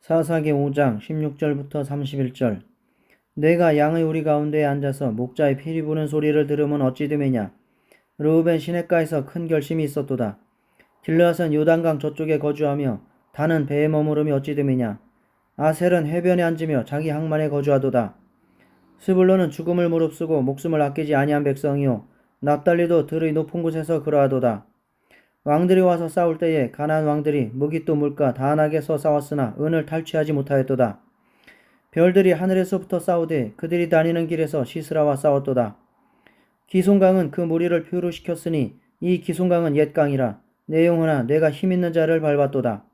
사사기 5장 16절부터 31절. 내가 양의 우리 가운데에 앉아서 목자의 피리 부는 소리를 들으면 어찌 됨이냐? 르우벤 시냇가에서 큰 결심이 있었도다. 길르앗은 요단강 저쪽에 거주하며 다는 배에 머무름이 어찌 됨이냐? 아셀은 해변에 앉으며 자기 항만에 거주하도다. 스불론은 죽음을 무릅쓰고 목숨을 아끼지 아니한 백성이요. 납달리도 들의 높은 곳에서 그러하도다 왕들이 와서 싸울 때에 가나안 왕들이 무기 또 물가 다한하게 서 싸웠으나 은을 탈취하지 못하였도다. 별들이 하늘에서부터 싸우되 그들이 다니는 길에서 시스라와 싸웠도다. 기송강은 그 무리를 표로 시켰으니 이 기송강은 옛강이라 내 영혼아 내가 힘있는 자를 밟았도다.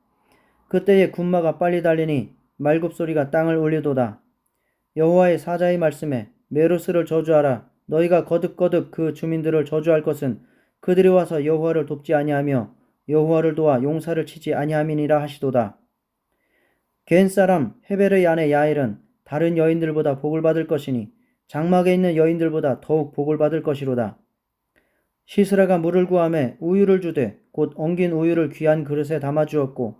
그때에 군마가 빨리 달리니 말굽 소리가 땅을 울리도다. 여호와의 사자의 말씀에 메루스를 저주하라 너희가 거듭거듭 그 주민들을 저주할 것은 그들이 와서 여호와를 돕지 아니하며 여호와를 도와 용사를 치지 아니함이니라 하시도다. 겐 사람 헤벨의 아내 야엘은 다른 여인들보다 복을 받을 것이니 장막에 있는 여인들보다 더욱 복을 받을 것이로다. 시스라가 물을 구함에 우유를 주되 곧 엉긴 우유를 귀한 그릇에 담아 주었고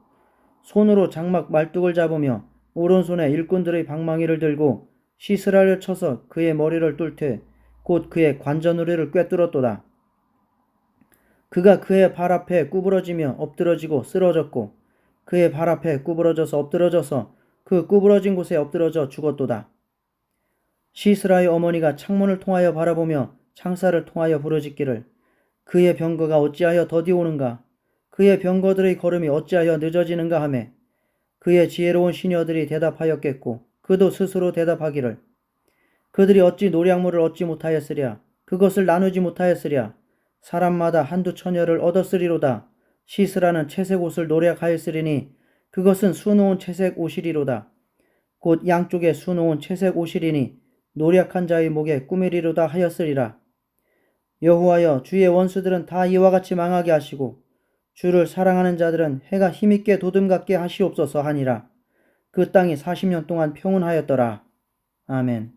손으로 장막 말뚝을 잡으며 오른손에 일꾼들의 방망이를 들고 시스라를 쳐서 그의 머리를 뚫되 곧 그의 관전우리를 꿰뚫었도다. 그가 그의 발 앞에 구부러지며 엎드러지고 쓰러졌고 그의 발 앞에 구부러져서 엎드러져서 그 구부러진 곳에 엎드러져 죽었도다. 시스라의 어머니가 창문을 통하여 바라보며 창살을 통하여 부르짖기를 그의 병거가 어찌하여 더디오는가? 그의 병거들의 걸음이 어찌하여 늦어지는가 하매 그의 지혜로운 시녀들이 대답하였겠고 그도 스스로 대답하기를 그들이 어찌 노량물을 얻지 못하였으랴? 그것을 나누지 못하였으랴 사람마다 한두 처녀를 얻었으리로다. 시스라는 채색 옷을 노력하였으리니 그것은 수놓은 채색 옷이리로다. 곧 양쪽에 수놓은 채색 옷이리니 노력한 자의 목에 꾸미리로다 하였으리라. 여호와여 주의 원수들은 다 이와 같이 망하게 하시고 주를 사랑하는 자들은 해가 힘있게 도듬갑게 하시옵소서 하니라. 그 땅이 40년 동안 평온하였더라. 아멘.